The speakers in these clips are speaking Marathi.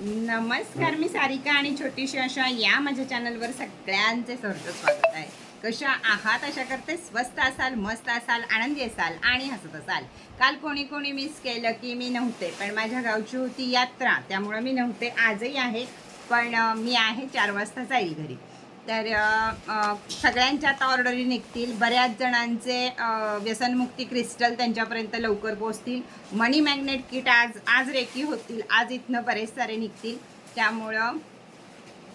नमस्कार मी सारिका आणि छोटीशी अशा या माझ्या चॅनलवर सगळ्यांचे सहर्ष स्वागत आहे. कशा आहात? अशा करते स्वस्त असाल मस्त असाल आनंदी असाल आणि हसत असाल. काल कोणी कोणी मिस केलं की मी नव्हते पण माझ्या गावची होती यात्रा त्यामुळं मी नव्हते. आजही आहे पण मी आहे चार वाजता जाईल घरी. तर सगळ्यांच्या आता ऑर्डरी निघतील. बऱ्याच जणांचे व्यसनमुक्ती क्रिस्टल त्यांच्यापर्यंत लवकर पोचतील मनी मॅग्नेट किट आज आज रेकी होतील. आज इथनं बरेच सारे निघतील. त्यामुळं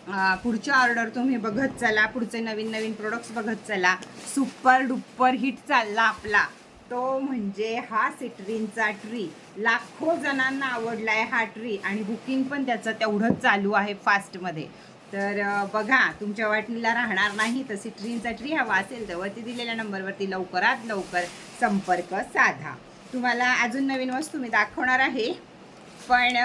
पुढची पुढच्या ऑर्डर तुम्ही बघत चला. पुढचे नवीन नवीन प्रोडक्ट्स बघत चला. सुपर डुप्पर हिट चालला आपला. तो म्हणजे हा सिट्रीनचा ट्री लाखो जणांना आवडला आहे हा ट्री आणि बुकिंग पण त्याचं तेवढंच चालू आहे फास्टमध्ये तर बघा तुमच्या वाटणीला राहणार नाही तर सिट्रीनचा ट्री हवा असेल तर वरती दिलेल्या नंबरवरती लवकरात लवकर संपर्क साधा. तुम्हाला अजून नवीन वस्तू मी दाखवणार आहे. पण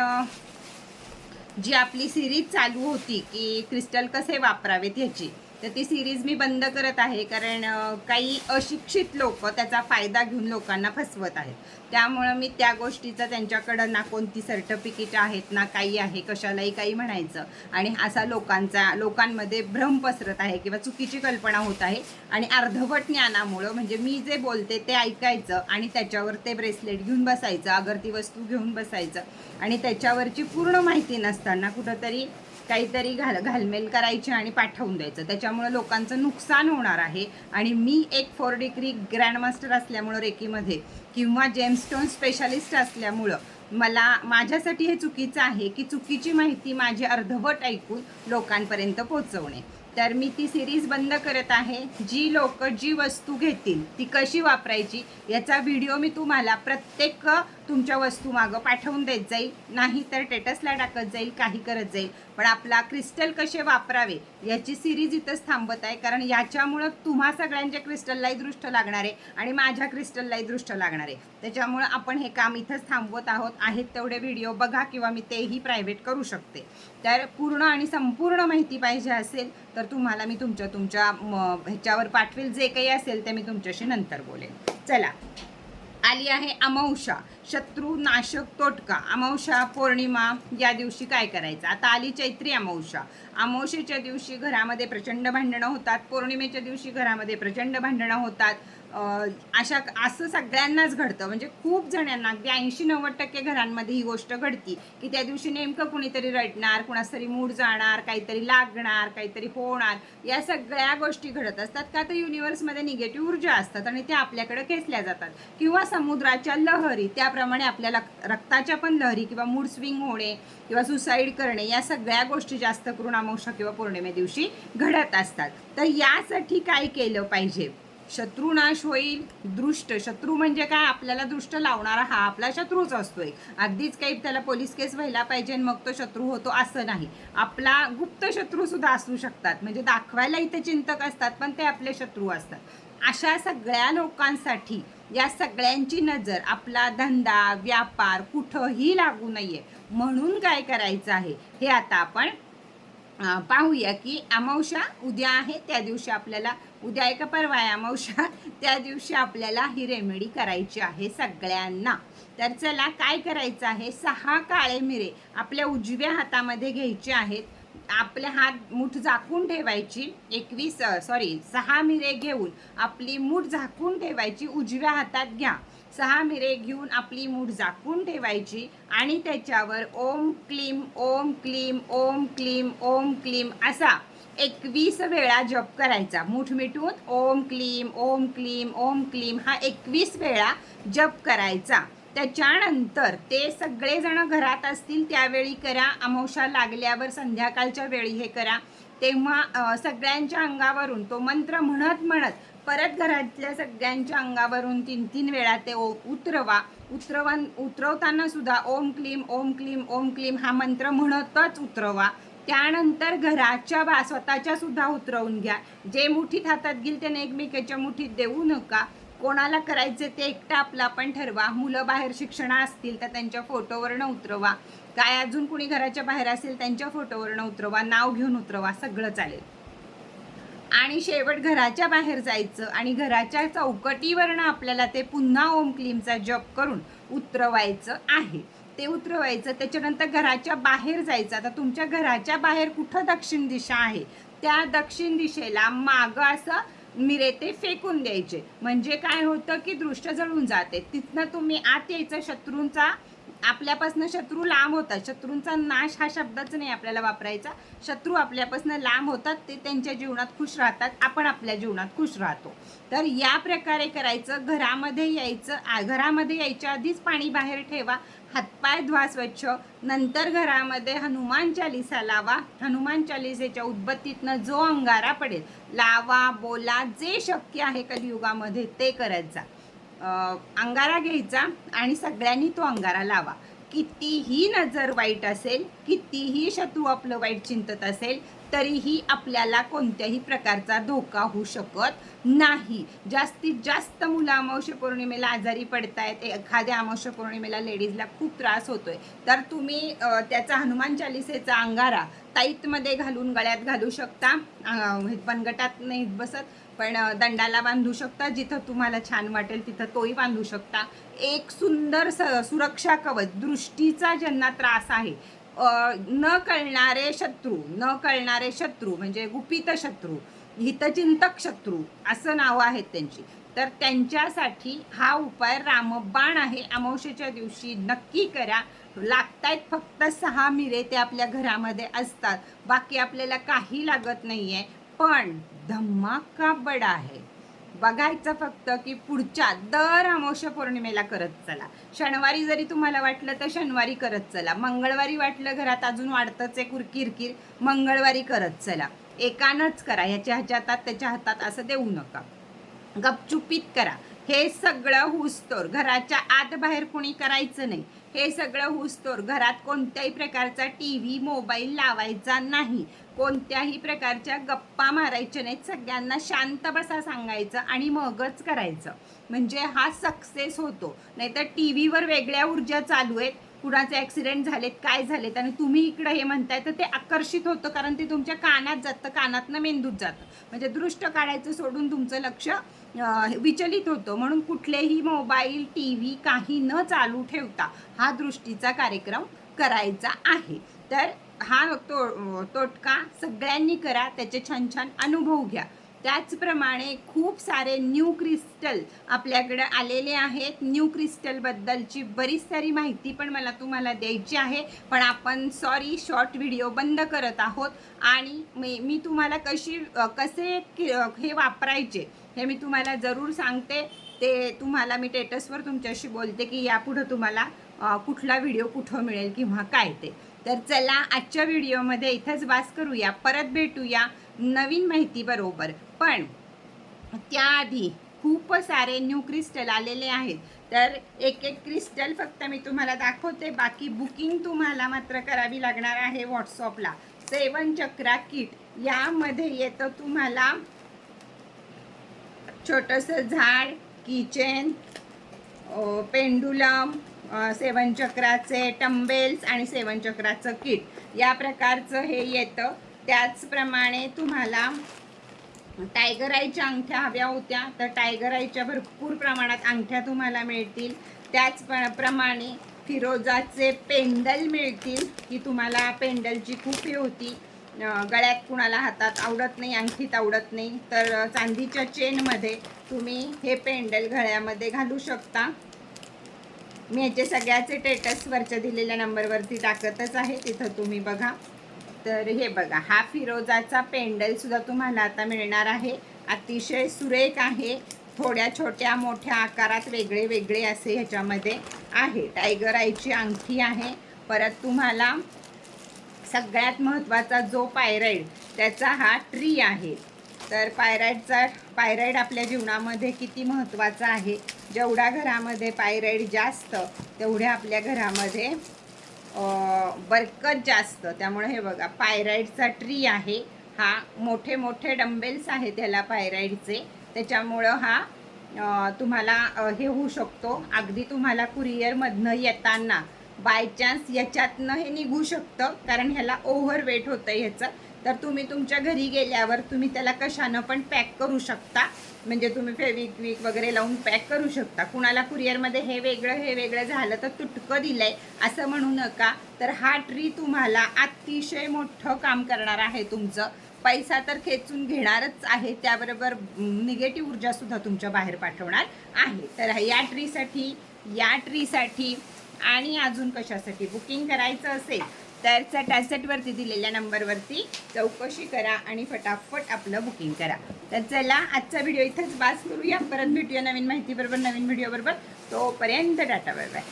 जी आपली सिरीज चालू होती की क्रिस्टल कसे वापरावेत ह्याची. तर ती सिरीज मी बंद करत आहे कारण काही अशिक्षित लोक त्याचा फायदा घेऊन लोकांना फसवत आहेत. त्यामुळं मी त्या गोष्टीचं त्यांच्याकडं ना कोणती सर्टिफिकेट आहेत ना काही आहे कशालाही काही म्हणायचं. आणि असा लोकांचा लोकांमध्ये भ्रम पसरत आहे किंवा चुकीची कल्पना होत आहे. आणि अर्धवट ज्ञानामुळं म्हणजे मी जे बोलते ते ऐकायचं आणि त्याच्यावर ते ब्रेसलेट घेऊन बसायचं अगरती वस्तू घेऊन बसायचं. आणि त्याच्यावरची पूर्ण माहिती नसताना कुठंतरी काहीतरी घाल घालमेल करायची आणि पाठवून द्यायचं. त्याच्यामुळं लोकांचं नुकसान होणार आहे. आणि मी एक फोर डिग्री ग्रँडमास्टर असल्यामुळं रेकीमध्ये किंवा जेमस्टोन स्पेशालिस्ट असल्यामुळं मला माझ्यासाठी हे चुकीचं आहे की चुकीची माहिती माझी अर्धवट ऐकून लोकांपर्यंत पोचवणे तर मी ती सिरीज बंद करत आहे. जी लोक जी वस्तू घेतील ती कशी वापरायची याचा व्हिडिओ मी तुम्हाला प्रत्येक तुमच्या वस्तू मागं पाठवून देत जाईल. नाही तर टेटसला टाकत जाईल काही करत जाईल. पण आपला क्रिस्टल कसे वापरावे याची सिरीज इथंच थांबत आहे. कारण याच्यामुळं तुम्हा सगळ्यांच्या क्रिस्टललाही दृष्ट लागणार आहे आणि माझ्या क्रिस्टललाही दृष्ट लागणार आहे. त्याच्यामुळं आपण हे काम इथंच थांबवत आहोत. आहेत तेवढे व्हिडिओ बघा किंवा मी तेही प्रायव्हेट करू शकते. तर पूर्ण आणि संपूर्ण माहिती पाहिजे असेल तर तुम्हाला मी तुमच्या तुमच्या म, ह्याच्यावर पाठवेल जे काही असेल ते मी तुमच्याशी नंतर बोलेन. चला. आली आहे अमावशा शत्रू नाशक तोटका. अमावशा पौर्णिमा या दिवशी काय करायचं? आता आली चैत्री अमावशा अमावशेच्या दिवशी घरामध्ये प्रचंड भांडणं होतात. पौर्णिमेच्या दिवशी घरामध्ये प्रचंड भांडणं होतात. अशा असं सगळ्यांनाच घडतं. म्हणजे खूप जणांना अगदी ऐंशी नव्वद टक्के घरांमध्ये ही गोष्ट घडती की त्या दिवशी नेमकं कुणीतरी रडणार कुणासतरी मूड जाणार काहीतरी लागणार काहीतरी होणार. या सगळ्या गोष्टी घडत असतात का? तर युनिव्हर्समध्ये निगेटिव्ह ऊर्जा असतात आणि त्या आपल्याकडे खेचल्या जातात. किंवा समुद्राच्या लहरी त्याप्रमाणे आपल्याला रक्ताच्या पण लहरी किंवा मूड स्विंग होणे किंवा सुसाईड करणे या सगळ्या गोष्टी जास्त करून अमावस्या किंवा पौर्णिमे दिवशी घडत असतात. तर यासाठी काय केलं पाहिजे? शत्रुनाश होईल दृष्ट. शत्रू म्हणजे काय? आपल्याला दृष्ट लावणारा हा आपला शत्रूच असतोय. अगदीच काही त्याला पोलीस केस व्हायला पाहिजे आणि मग तो शत्रू होतो असं नाही. आपला गुप्त शत्रू सुद्धा असू शकतात. म्हणजे दाखवायला इथे चिंतक असतात पण ते आपले शत्रू असतात. अशा सगळ्या लोकांसाठी या सगळ्यांची नजर आपला धंदा व्यापार कुठंही लागू नये. म्हणून काय करायचं आहे? हे आता आपण पाहूया की अमावश्या उद्या आहे त्या दिवशी आपल्याला उद्या आहे का परवा आहे अमावस्या? त्या दिवशी आपल्याला ही रेमेडी करायची आहे सगळ्यांना. तर चला काय करायचं आहे? सहा काळे मिरे आपल्या उजव्या हातामध्ये घ्यायचे आहेत. आपले हात मूठ झाकून ठेवायची एकवीस सॉरी सहा मिरे घेऊन आपली मूठ झाकून ठेवायची उजव्या हातात घ्या. सहा मिरे घेऊन आपली मूठ झाकून ठेवायची आणि त्याच्यावर ओम क्लीम ओम क्लीम ओम क्लीम ओम क्लीम असा एकवीस वेळा जप करायचा. मूठ मिटून ओम क्लीम ओम क्लीम ओम क्लीम हा एकवीस वेळा जप करायचा. त्याच्यानंतर ते सगळेजण घरात असतील त्यावेळी करा. अमावशा लागल्यावर संध्याकाळच्या वेळी हे करा. तेव्हा सगळ्यांच्या अंगावरून तो मंत्र म्हणत म्हणत परत घरातल्या सगळ्यांच्या अंगावरून तीन तीन वेळा ते ओ उतरवा. उतरवन उतरवताना सुद्धा ओम क्लीम ओम क्लीम ओम क्लीम हा मंत्र म्हणतच उतरवा. त्यानंतर घराच्या बा स्वतःच्या सुद्धा उतरवून घ्या. जे मुठीत हातात घेईल त्याने एकमेकाच्या मुठीत देऊ नका. कोणाला करायचे ते एकटा आपला पण ठरवा. मुलं बाहेर शिक्षणा असतील तर त्यांच्या फोटोवरनं उतरवा. काय अजून कुणी घराच्या बाहेर असेल त्यांच्या फोटोवरनं उतरवा. नाव घेऊन उतरवा. सगळं चालेल. आणि शेवट घराच्या बाहेर जायचं आणि घराच्या चौकटीवरनं आपल्याला ते पुन्हा ओम क्लीमचा जप करून उतरवायचं आहे. ते उतरवायचं. त्याच्यानंतर घराच्या बाहेर जायचं. आता तुमच्या घराच्या बाहेर कुठं दक्षिण दिशा आहे? त्या दक्षिण दिशेला मागं असं मिरे ते फेकून द्यायचे. म्हणजे काय होतं की दृष्ट जळून जाते. तिथनं तुम्ही आत यायचं शत्रूंचा आपल्यापासून शत्रू लांब होतात. शत्रूंचा नाश हा शब्दच नाही आपल्याला वापरायचा. शत्रू आपल्यापासून लांब होतात ते त्यांच्या जीवनात खुश राहतात. आपण आपल्या जीवनात खुश राहतो. तर या प्रकारे करायचं. घरामध्ये यायचं घरामध्ये यायच्या आधीच पाणी बाहेर ठेवा. हातपाय धुवा स्वच्छ. नंतर घरामध्ये हनुमान चालिसा लावा. हनुमान चालिसेच्या उद्बत्तीतनं जो अंगारा पडेल लावा बोला जे शक्य आहे कलियुगामध्ये ते करत जा. अंगारा घ्यायचा आणि सगळ्यांनी तो अंगारा लावा. कितीही नजर वाईट असेल कितीही शत्रू आपलं वाईट चिंतत असेल तरीही आपल्याला कोणत्याही प्रकारचा धोका होऊ शकत नाही. जास्तीत जास्त मुलं अमावस्या पौर्णिमेला आजारी पडतायत. एखाद्या अमावस्या पौर्णिमेला लेडीजला खूप त्रास होतोय. तर तुम्ही त्याचा हनुमान चालिसेचा अंगारा ताईतमध्ये घालून गळ्यात घालू शकता. अ, बनगटात नाही बसत. पण दंडाला बांधू शकता. जिथं तुम्हाला छान वाटेल तिथं तोही बांधू शकता. एक सुंदर स सुरक्षा कवच दृष्टीचा ज्यांना त्रास आहे न कळणारे शत्रू न कळणारे शत्रू म्हणजे गुपित शत्रू हितचिंतक शत्रू असं नावं आहेत त्यांची. तर त्यांच्यासाठी हा उपाय रामबाण आहे. अमावशेच्या दिवशी नक्की करा. लागतायत फक्त सहा मिरे ते आपल्या घरामध्ये असतात. बाकी आपल्याला काही लागत नाही आहे पण धमाका बडा आहे. बघायचं फक्त की पुढच्या दर अमावस्या पौर्णिमेला करत चला. शनिवारी जरी तुम्हाला वाटलं तर शनिवारी करत चला. मंगळवारी वाटलं घरात अजून वाढतंच एक किरकिर मंगळवारी करत चला. एकानंच करा. ह्याच्या ह्याच्या हातात त्याच्या हातात असं देऊ नका. गपचुपीत करा. हे सगळं हुसतोर घराच्या आत बाहेर कोणी करायचं नाही. हे सगळं हुसतोर घरात कोणत्याही प्रकारचा टी व्ही मोबाईल लावायचा नाही. कोणत्याही प्रकारच्या गप्पा मारायच्या नाहीत. सगळ्यांना शांत बसा सांगायचं आणि मगच करायचं. म्हणजे हा सक्सेस होतो. नाहीतर टी व्हीवर वेगळ्या ऊर्जा चालू आहेत. कुणाचे ॲक्सिडेंट झालेत काय झालेत आणि तुम्ही इकडं हे म्हणताय तर ते आकर्षित होतं कारण ते तुमच्या कानात जातं कानातनं मेंदूत जातं. म्हणजे दृष्ट काढायचं सोडून तुमचं लक्ष विचलित होतं. म्हणून कुठलेही मोबाईल टी व्ही काही न चालू ठेवता हा दृष्टीचा कार्यक्रम करायचा आहे. तर हा तो तोटका सगळ्यांनी करा त्याचे छान छान अनुभव घ्या. त्याचप्रमाणे खूप सारे न्यू क्रिस्टल आपल्याकडे आलेले आहेत. न्यू क्रिस्टलबद्दलची बरीच सारी माहिती पण मला तुम्हाला द्यायची आहे. पण आपण सॉरी शॉर्ट व्हिडिओ बंद करत आहोत. आणि मी मी तुम्हाला कशी कसे हे वापरायचे हे मी तुम्हाला जरूर सांगते. ते तुम्हाला मी टेटसवर तुमच्याशी बोलते की यापुढं तुम्हाला कुठला व्हिडिओ कुठं मिळेल किंवा काय ते. तर चला आजच्या व्हिडिओमध्ये इथंच वास करूया परत भेटूया नवीन माहितीबरोबर पण त्याआधी खूप सारे न्यू क्रिस्टल आलेले आहेत. तर एक एक क्रिस्टल फक्त मी तुम्हाला दाखवते बाकी बुकिंग तुम्हाला मात्र करावी लागणार आहे व्हॉट्सअपला सेवन चक्रा किट यामध्ये येतं तुम्हाला छोटंसं झाड किचन पेंडुलम सेवन चक्राचे टंबेल्स आणि सेवन चक्राचं किट. या प्रकारचं हे येतं. त्याचप्रमाणे तुम्हाला टायगर आईच्या अंगठ्या हव्या होत्या तर टायगर आईच्या भरपूर प्रमाणात अंगठ्या तुम्हाला मिळतील. त्याच प्रमाणे फिरोजाचे पेंडल मिळतील की तुम्हाला पेंडलची खूप हे होती. गळ्यात कुणाला हातात आवडत नाही अंगठीत आवडत नाही तर चांदीच्या चेनमध्ये तुम्ही हे पेंडल गळ्यामध्ये घालू शकता. मी याचे सगळ्याचे टेटसवरच्या दिलेल्या नंबरवरती टाकतच आहे तिथं तुम्ही बघा. तर हे बघा हा फिरोजाचा पेंडलसुद्धा तुम्हाला आता मिळणार आहे. अतिशय सुरेख आहे. थोड्या छोट्या मोठ्या आकारात वेगळे वेगळे असे ह्याच्यामध्ये आहे. टायगर आईची अंगठी आहे. परत तुम्हाला सगळ्यात महत्त्वाचा जो पायराईड त्याचा हा ट्री आहे. तर पायराईडचा पायराईड आपल्या जीवनामध्ये किती महत्त्वाचा आहे? जेवढ्या घरामध्ये पायराईड जास्त तेवढ्या आपल्या घरामध्ये बरकत जास्त. त्यामुळे हे बघा पायराईडचा ट्री आहे. हा मोठे मोठे डंबेल्स आहेत ह्याला पायराईडचे. त्याच्यामुळं हा तुम्हाला हे होऊ शकतो. अगदी तुम्हाला कुरिअरमधनं येताना बाय चान्स याच्यातनं हे निघू शकतं. कारण ह्याला ओव्हर वेट होतं ह्याचं. तर तुम्ही तुमच्या घरी गेल्यावर तुम्ही त्याला कशानं पण पॅक करू शकता. म्हणजे तुम्ही फेविक्विक वगैरे लावून पॅक करू शकता. कुणाला कुरिअरमध्ये हे वेगळं हे वेगळं झालं तर तुटकं दिलंय असं म्हणू नका. तर हा ट्री तुम्हाला अतिशय मोठं काम करणार आहे तुमचं. पैसा तर खेचून घेणारच आहे. त्याबरोबर निगेटिव्ह ऊर्जासुद्धा तुमच्या बाहेर पाठवणार आहे. तर या ट्रीसाठी या ट्रीसाठी आणि अजून कशासाठी बुकिंग करायचं असेल तर चटाचटवरती दिलेल्या नंबरवरती चौकशी करा आणि फटाफट आपलं बुकिंग करा. तर चला आजचा व्हिडिओ इथंच बास करूया. परत भेटूया नवीन माहितीबरोबर नवीन व्हिडिओबरोबर तोपर्यंत टाटा बाय बाय